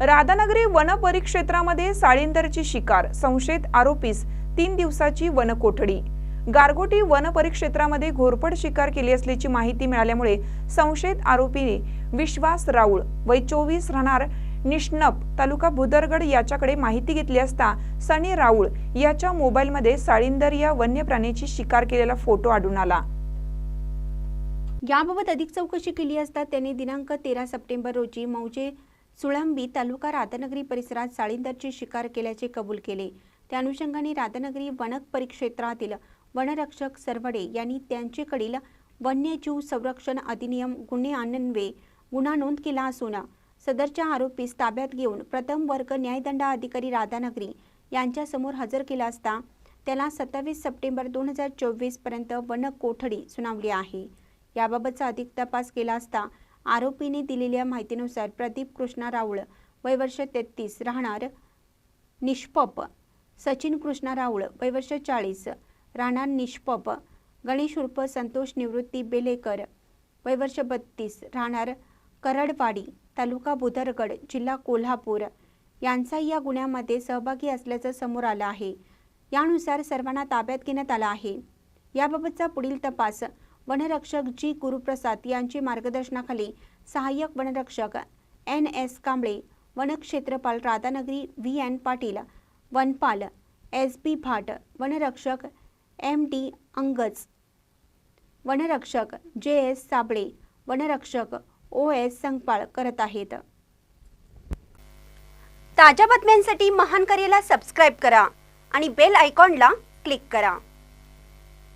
Radhanagari one परिक्षेत्रामध्ये साळींदरची शिकार संशयित आरोपीस तीन दिवसाची वनकोठडी गारगोटी वन परिक्षेत्रामध्ये घोरपड शिकार केली असल्याची माहिती मिळाल्यामुळे संशयित आरोपीने विश्वास राऊळ वय चोवीस राहणार निष्णप तालुका भुदरगड याच्याकडे माहिती घेतली असता सनी राऊळ याच्या मोबाईलमध्ये साळींदर या वन्य प्राण्याची शिकार केलेला फोटो आढळून आला. याबाबत अधिक चौकशी केली असता त्यांनी दिनांक तेरा सप्टेंबर रोजी मौजे सुळंबी तालुका राधानगरी परिसरात साळींदरची शिकार केल्याचे कबूल केले. त्या अनुषंगाने राधानगरी वन परिक्षेत्रातील वनरक्षक सरवडे यांनी त्यांच्याकडील वन्यजीव संरक्षण अधिनियम गुन्हे अन्वये गुन्हा नोंद केला असून सदरच्या आरोपीस ताब्यात घेऊन प्रथम वर्ग न्यायदंडाधिकारी राधानगरी यांच्यासमोर हजर केला असता त्याला सत्तावीस सप्टेंबर दोन हजार चोवीसपर्यंत वन कोठडी सुनावली आहे. याबाबतचा अधिक तपास केला असता आरोपीने दिलेल्या माहितीनुसार प्रदीप कृष्णा राऊळ वय वर्ष तेहतीस राहणार निष्पप. सचिन कृष्णा राऊळ वय वर्ष चाळीस राहणार निष्पप. गणेश उर्फ संतोष निवृत्ती बेलेकर वय वर्ष बत्तीस राहणार करडवाडी तालुका बुधरगड जिल्हा कोल्हापूर. यांचा या गुन्ह्यामध्ये सहभागी असल्याचं समोर आलं आहे. यानुसार सर्वांना ताब्यात घेण्यात आला आहे. याबाबतचा पुढील तपास वनरक्षक जी गुरुप्रसाद यांचे मार्गदर्शनाखाली सहाय्यक वनरक्षक एन एस कांबळे वनक्षेत्रपाल राधानगरी व्ही एन पाटील वनपाल एस बी भाट वनरक्षक एम डी अंगज वनरक्षक जे एस साबळे वनरक्षक ओ एस संगपाळ करत आहेत. ताज्या बातम्यांसाठी महान करेला सबस्क्राईब करा आणि बेल आयकॉनला क्लिक करा.